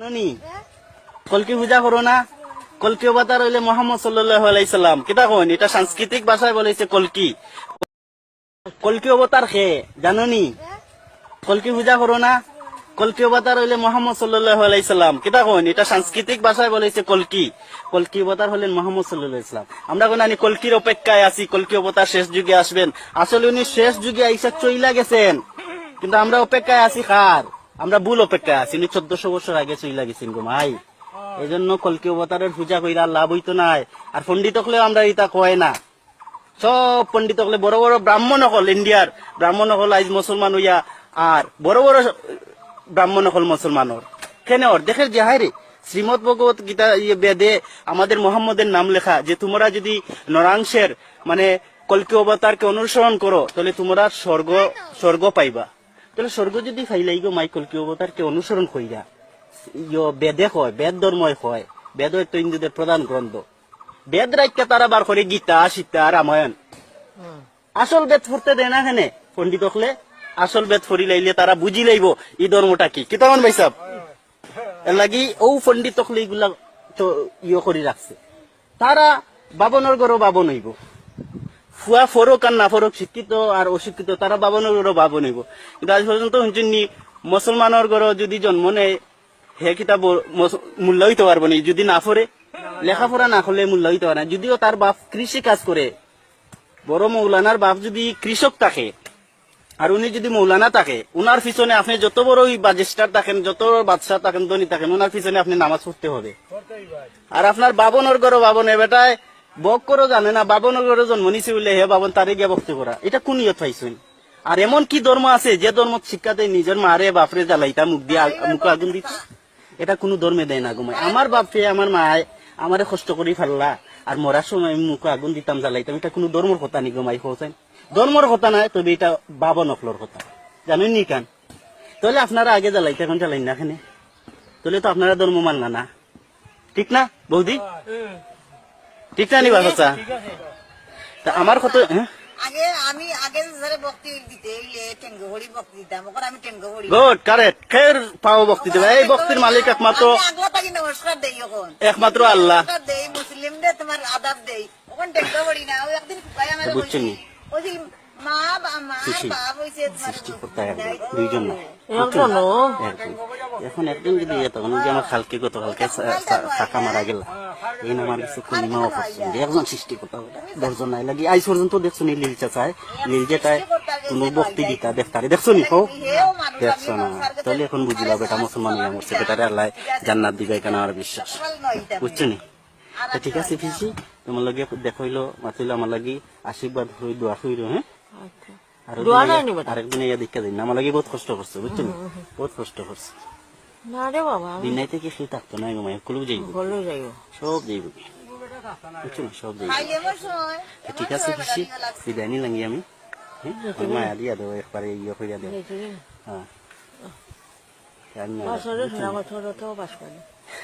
জানি কলকি পূজা করো না? কলকি অবতার হইলে মোহাম্মদ আলাইসাল্লাম কিতা কইন? এটা সাংস্কৃতিক ভাষায় বলেছে কলকি। কলকি অবতার খে জাননি কলকি পূজা করো না? কলকি অবতার হইলে মোহাম্মদ আলাইসাল্লাম কিতা কইন? এটা সাংস্কৃতিক ভাষায় বলেছে কলকি। কলকি অবতার হলেন মোহাম্মদ সাল্লাহ ইসলাম আমরা কোন কলকির অপেক্ষায় আছি, কলকি অবতার শেষ যুগে আসবেন। আসলে উনি শেষ যুগে আইসা চইলা গেছেন। কিন্তু আমরা অপেক্ষায় আছি খার আমরা ভুল অপেক্ষায় আছি। উনি চোদ্দশো বছর আগে চইলা গেছেন গো মাই এই জন্য কলকি অবতারের পূজা কইরা লাভ হইতো নাই। আর পণ্ডিত হলেও আমরা এটা কয় না। সব পণ্ডিত হলে বড় বড় ব্রাহ্মণ হল ইন্ডিয়ার। ব্রাহ্মণ হল আজ মুসলমান হইয়া। আর বড় বড় ব্রাহ্মণ হল মুসলমানর। কেন দেখের যে, হায় রে! শ্রীমদ ভগবত গীতা ইয়ে বেদে আমাদের মোহাম্মদের নাম লেখা যে, তোমরা যদি নরাংশের মানে কলকি অবতারকে অনুসরণ করো, তাহলে তোমরা স্বর্গ স্বর্গ পাইবা। তাহলে স্বর্গ যদি ফাইলাই গো মাই কলকি অবতারকে অনুসরণ কইরা ইয়ো বেদে হয় বেদ ধর্মই হয় বেদ হয় তো হিন্দুদের প্রধান গ্রন্থ। বেদ রাইকা তারা বার করে গীতা সীতা রামায়ণ। আসল বেদ ফুরতে দেয় না এখানে পণ্ডিত হলে। আসল বেদ ফুরি লাইলে তারা বুঝি লাইব ই ধর্মটা কি? কি তখন ভাইসাব এর লাগি ও পণ্ডিত হলে এগুলা তো ইয়ে করে রাখছে। তারা বাবনের গরো বাবন হইব। ফুয়া ফরক আর না ফরক শিক্ষিত আর অশিক্ষিত তারা বাবনের গরো বাবন হইব। কিন্তু আজ পর্যন্ত শুনছেন নি মুসলমানের গরো যদি জন্ম নেয় হে কিতাব মূল্য হইতে পারব নি। যদি না ফরে লেখাপড়া না করলে মূল্য হইতে পারে না। যদিও তার বাপ কৃষি কাজ করে বড় মৌলানার বাপ যদি কৃষক থাকে আর উনি যদি মৌলানা থাকে উনার পিছনে আপনি যত বড়ই বাজেস্টার থাকেন যত বড় বাদশাহ থাকেন ধনী থাকেন উনার পিছনে আপনি নামাজ পড়তে হবে। আর আপনার বাবনের গরো বাবনে বেটায় বক করো জানে না বাবনের গরো জন্ম নিছে বলে হে বাবন তারে গিয়া বক্তি করা। এটা কোন ইয়ত পাইছেন? আর এমন কি ধর্ম আছে যে ধর্ম শিক্ষা দেয় নিজের মারে বাপরে জ্বালাইতা মুখ দিয়ে মুখে আগুন দিচ্ছে এটা কোনো ধর্মে দেয় না ঘুমায় আমার বাপে, আমার মায় আমারে কষ্ট করি ফেললা আর মরার সময় আমি মুখে আগুন দিতাম, জ্বালাইতাম। এটা কোনো ধর্মর কথা নি ঘুমাই হোসেন ধর্মর কথা নাই, তবে এটা বাবা নকলর কথা। জানেন নি কান? তাহলে আপনারা আগে জ্বালাইতে এখন জ্বালাই না এখানে তাহলে তো আপনারা ধর্ম মানলা না। ঠিক না, বৌদি? ঠিক না নি বাচ্চা? তা আমার কত হ্যাঁ? আগে আমি আগে যারা বক্তি দিতে এলে টেঙ্গো হরি বক্তি দিতাম ওখানে আমি টেঙ্গো হরি গুড কারেক্ট। খের পাও বক্তি দেবে। এই বক্তির মালিক একমাত্র আগলা থাকি নমস্কার দেই এখন একমাত্র আল্লাহ। দেই মুসলিম দে তোমার আদাব দেই। ওখানে টেঙ্গো হরি না ওই একদিন কুকাই আমার বুঝছেন ওই যে মা বা- মা। বাপ হইছে সৃষ্টি করতে দুইজন না। একজন এখন একজন যদি তখন যে আমার খালকে গত কালকে ফাঁকা মারা গেল। এই না আমার কিছু কলিমাও করছে একজন সৃষ্টি করতে হবে। দশজন নাই লাগি। আজ পর্যন্ত দেখছ নি লিলচা চায় লিলজাটায় কোনো বক্তি দিতা দেখতারে। দেখছ নি মানুষ দেখছ না। তাহলে এখন বুঝিলা বেটা মুসলমান হয়ে মরছে বেটারে আল্লাহ জান্নাত দিবে কেন আমার বিশ্বাস। বুঝছ নি? তা ঠিক আছে ফিসি তোমার লগে দেখাইলো মাতিলো আমার লাগি। আশীর্বাদ হই দোয়া হইল হ্যাঁ? নি আরেকদিন ইয়া দীক্ষা দিন। আমার লাগি বহুত কষ্ট করছে বুঝছ বহুত কষ্ট করছে। না রে বাবা থেকে সে থাকতো না ঘুমাই কুলু যাইব। সব যাইব। বুঝছ না সব যাইব। ঠিক আছে ফিসি বিদায় নি লাগি আমি? হ্যাঁ? মায়া দিয়া দেবো একবারে ইয়ে করিয়া দেবো হ্যাঁ। আমার বাস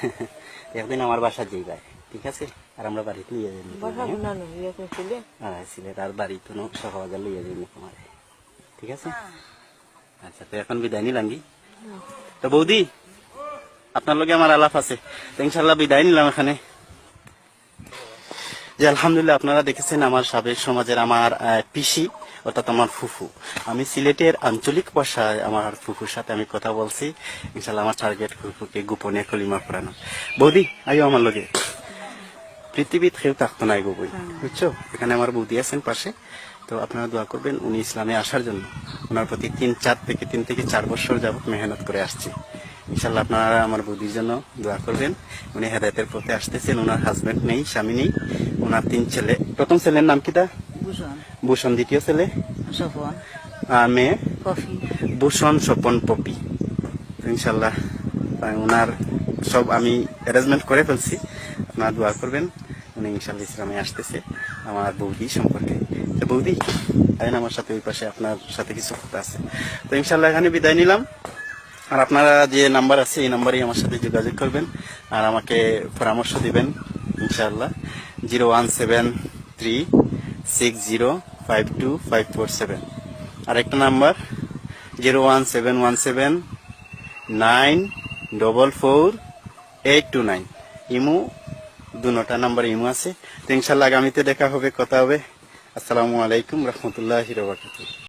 একদিন আমার বাসা যাইবা ঠিক আছে? আর আমরা বাড়িতে লিয়ে যাই না ইয়ে হ্যাঁ সিলেট আর বাড়িতে নো সহজে লইয়া যাই তোমার। ঠিক আছে? আচ্ছা তো এখন বিদায় নিলাম কি তো বৌদি আপনার লগে আমার আলাপ আছে। ইনশাল্লাহ বিদায় নিলাম এখানে। যে আলহামদুলিল্লাহ আপনারা দেখেছেন আমার সাবেক সমাজের আমার পিসি অর্থাৎ আমার ফুফু। আমি সিলেটের আঞ্চলিক ভাষায় আমার ফুফুর সাথে আমি কথা বলছি। ইনশাল্লাহ আমার টার্গেট ফুফুকে গোপনে কলিমা পড়ানো। বৌদি আইও আমার লগে। পৃথিবীত কেউ থাকতো না এগো বই বুঝছ? এখানে আমার বৌদি আছেন পাশে। তো আপনারা দোয়া করবেন উনি ইসলামে আসার জন্য। ওনার প্রতি তিন চার থেকে তিন থেকে চার বছর যাবত মেহনত করে আসছি। ইনশাল্লাহ আপনারা আমার বৌদির জন্য দোয়া করবেন। উনি হেদায়তের পথে আসতেছেন ওনার হাজবেন্ড নেই স্বামী নেই ওনার তিন ছেলে। প্রথম ছেলের নাম কিটা ভূষণ। ভূষণ দ্বিতীয় ছেলে? আর মেয়ে? ভূষণ স্বপন পপি। তো ইনশাল্লাহ ওনার সব আমি অ্যারেঞ্জমেন্ট করে ফেলছি। আপনারা দোয়া করবেন উনি ইনশাল্লাহ ইসলামে আসতেছে আমার বৌদি সম্পর্কে। তো বৌদি আইন আমার সাথে ওই পাশে আপনার সাথে কিছু কথা আছে। তো ইনশাল্লাহ এখানে বিদায় নিলাম। আর আপনারা যে নাম্বার আছে, এই নাম্বারেই আমার সাথে যোগাযোগ করবেন আর আমাকে পরামর্শ দিবেন ইনশাল্লাহ zero one seven three six zero five two five four seven. আর একটা number, zero one seven one seven nine double four eight two nine. Imo দু নটা নাম্বার ইমো আছে। তো ইনশাল্লাহ আগামীতে দেখা হবে, কথা হবে। আসসালামু আলাইকুম রহমতুল্লাহ রবাকাতুহ